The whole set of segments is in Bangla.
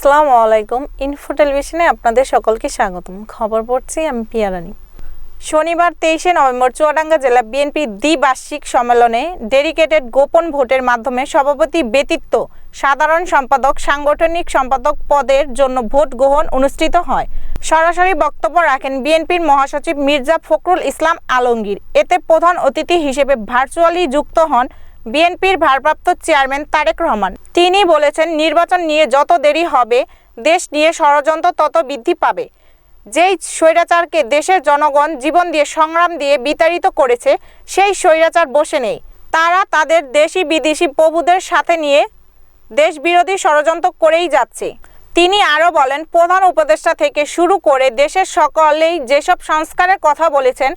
আসসালামু আলাইকুম। ইনফো টেলিভিশনে আপনাদের সকলকে স্বাগতম। খবর পড়ছি আমি পিয়ারানি শনিবার তেইশে নভেম্বর চুয়াডাঙ্গা জেলা বিএনপি দ্বিবার্ষিক সম্মেলনে ডেডিকেটেড গোপন ভোটের মাধ্যমে সভাপতি ব্যতীত সাধারণ সম্পাদক, সাংগঠনিক সম্পাদক পদের জন্য ভোট গ্রহণ অনুষ্ঠিত হয়। সরাসরি বক্তব্য রাখেন বিএনপির মহাসচিব মির্জা ফখরুল ইসলাম আলমগীর। এতে প্রধান অতিথি হিসেবে ভার্চুয়ালি যুক্ত হন বিএনপির ভারপ্রাপ্ত চেয়ারম্যান তারেক রহমান। তিনি বলেছেন, নির্বাচন নিয়ে যত দেরি হবে, দেশ নিয়ে ষড়যন্ত্র তত বৃদ্ধি পাবে। যেই স্বৈরাচারকে দেশের জনগণ জীবন দিয়ে সংগ্রাম দিয়ে বিতাড়িত করেছে, সেই স্বৈরাচার বসে নেই। তারা তাদের দেশি বিদেশি প্রভুদের সাথে নিয়ে দেশবিরোধী ষড়যন্ত্র করেই যাচ্ছে। তিনি আরও বলেন, প্রধান উপদেষ্টা থেকে শুরু করে দেশের সকলেই যেসব সংস্কারের কথা বলেছেন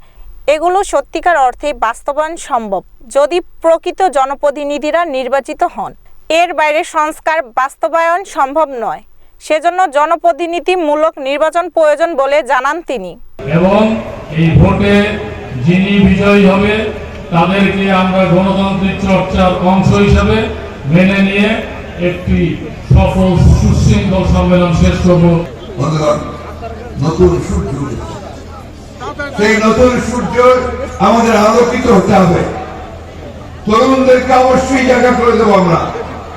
এগুলো সত্যিকার অর্থে বাস্তবায়ন সম্ভব যদি প্রকৃত জনপ্রতিনিধিরা নির্বাচিত হন। এর বাইরে সংস্কার বাস্তবায়ন সম্ভব নয়। সেজন্য জনপ্রতিনিধিমূলক নির্বাচন প্রয়োজন বলে জানান তিনি। এবং এই ভোটে যিনি বিজয়ী হবে তাদেরকে আমরা গণতান্ত্রিক চর্চার অংশ হিসাবে মেনে নিয়ে একটি সফল সুশৃঙ্খল সম্মেলন শেষ করব। নতুন সূর্য। সেই নতুন সূর্য আমাদের আলোকিত হতে হবে। তরুণদেরকে অবশ্যই জায়গা করে দেবো আমরা।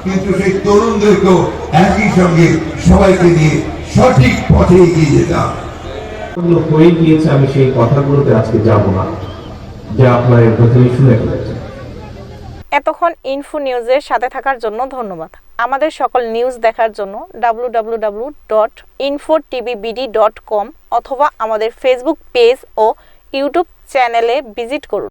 কিন্তু সেই তরুণদেরকেও একই সঙ্গে সবাইকে নিয়ে সঠিক পথে এগিয়ে যেতে হয়ে গিয়েছে, আমি সেই কথাগুলোতে আজকে যাব না। যা আপনার প্রথমে শুনে এতক্ষণ ইনফো নিউজের সাথে থাকার জন্য ধন্যবাদ। আমাদের সকল নিউজ দেখার জন্য W dot info dot com অথবা আমাদের ফেসবুক পেজ ও ইউটিউব চ্যানেলে ভিজিট করুন।